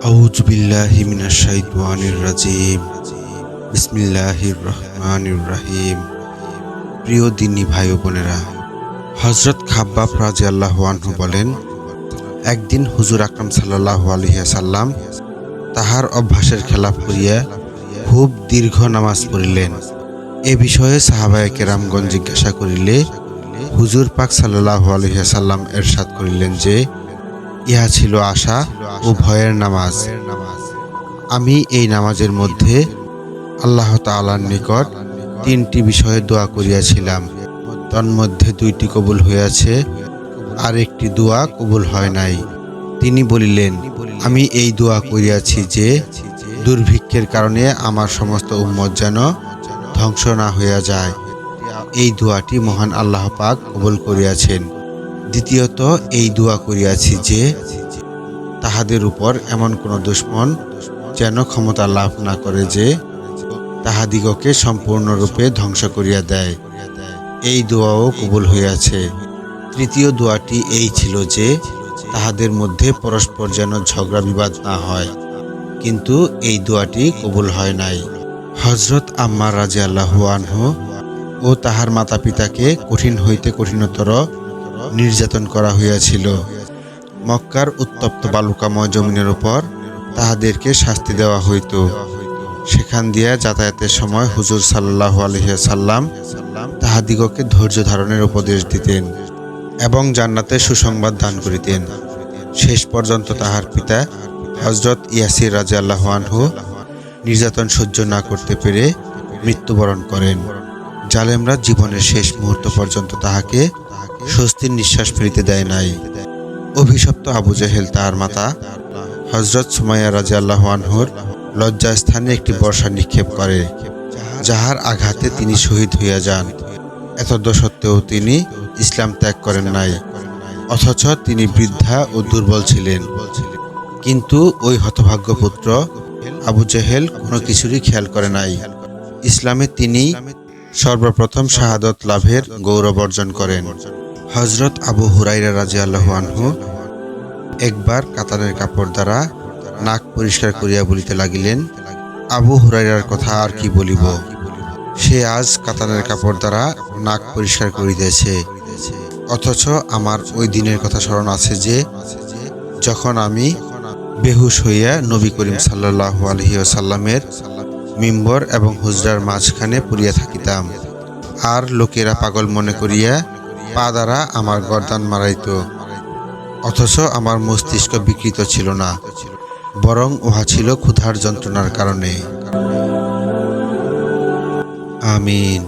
أعوذ بالله من الشيطان الرجيم بسم الله الرحمن الرحيم প্রিয় দিনী ভাই ও বোনেরা হজরত খাব্বাব রাজি আল্লাহ আনহু বলেন একদিন হুজুর আকরাম সাল্লাহ আলহিয়া সাল্লাম তাহার অভ্যাসের খেলাফ করিয়া খুব দীর্ঘ নামাজ পড়িলেন এ বিষয়ে সাহাবায়ে কেরামগণ জিজ্ঞাসা করিলে হুজুর পাক সাল্লাহ আলহিয়া সাল্লাম এরশাদ করিলেন যে ইহা ছিল আশা ও ভয়ের নামাজ। আমি এই নামাজের মধ্যে আল্লাহ তাআলার নিকট তিনটি বিষয়ে দোয়া করিয়াছিলাম। তন্মধ্যে দুইটি কবুল হইয়াছে, আর একটি দোয়া কবুল হয় নাই। তিনি বলিলেন, আমি এই দোয়া করিয়াছি যে দুর্ভিক্ষের কারণে আমার সমস্ত উম্মত যেন ধ্বংস না হইয়া যায়। এই দোয়াটি মহান আল্লাহ পাক কবুল করিয়াছেন। দ্বিতীয়ত, এই দোয়া করিয়াছি যে তাহাদের উপর এমন কোন দুশ্মন যেন ক্ষমতা লাভ না করে যে তাহাদিগকে সম্পূর্ণরূপে ধ্বংস করিয়া দেয়। এই দোয়াও কবুল হইয়াছে। তৃতীয় দোয়াটি এই ছিল যে তাহাদের মধ্যে পরস্পর যেন ঝগড়া বিবাদ না হয়। কিন্তু এই দোয়াটি কবুল হয় নাই। হজরত আম্মা রাজা আল্লাহু ও তাহার মাতা পিতাকে কঠিন হইতে কঠিনতর নির্যাতন করা হইয়াছিল। মক্কার উত্তপ্ত বালুকাময় জমিনের উপর তাহাদেরকে শাস্তি দেওয়া হইত। সেখান দিয়া যাতায়াতের সময় হুজুর সাল্লাহ আলহিয়াসাল্লাম তাহাদিগকে ধৈর্য ধারণের উপদেশ দিতেন এবং জান্নাতে সুসংবাদ দান করিতেন। শেষ পর্যন্ত তাহার পিতা হজরত ইয়াসির রাজা আল্লাহ আনহু নির্যাতন সহ্য না করতে পেরে মৃত্যুবরণ করেন। জালেমরা জীবনের শেষ মুহূর্ত পর্যন্ত তাহাকে স্বস্তির নিঃশ্বাস ফেলিতে দেয় নাই। অভিশপ্ত আবু জাহেল তাহার মাতা হজরত সুমাইয়া রাজা আল্লাহ আনহুর লজ্জাস্থানে একটি বর্ষা নিক্ষেপ করে, যাহার আঘাতে তিনি শহীদ হইয়া যান। এতদ সত্ত্বেও তিনি ইসলাম ত্যাগ করেন নাই, অথচ তিনি বৃদ্ধা ও দুর্বল ছিলেন। কিন্তু ওই হতভাগ্য পুত্র আবু জেহেল কোনো কিছুরই খেয়াল করে নাই। ইসলামে তিনি সর্বপ্রথম শাহাদত লাভের গৌরব অর্জন করেন। হজরত আবু হুরাইরা রাজি আল্লাহ আনহু একবার কাতানের কাপড় দ্বারা নাক পরিষ্কার করিয়া বলিতে লাগিলেন, আবু হুরাইরার কথা আর কি বলিব? সে আজ কাতানের কাপড় দ্বারা নাক পরিষ্কার করিতেছে। অথচ আমার ওই দিনের কথা স্মরণ আছে যে, যখন আমি বেহুশ হইয়া নবী করিম সাল্লাহ আলহিসাল্লামের মিম্বর এবং হুজরার মাঝখানে পড়িয়া থাকিতাম, আর লোকেরা পাগল মনে করিয়া পা দ্বারা আমার গর্দান মারাইত, অথচ আমার মস্তিষ্ক বিকৃত ছিল না, বরং উহা ছিল ক্ষুধার যন্ত্রণার কারণে। আমিন।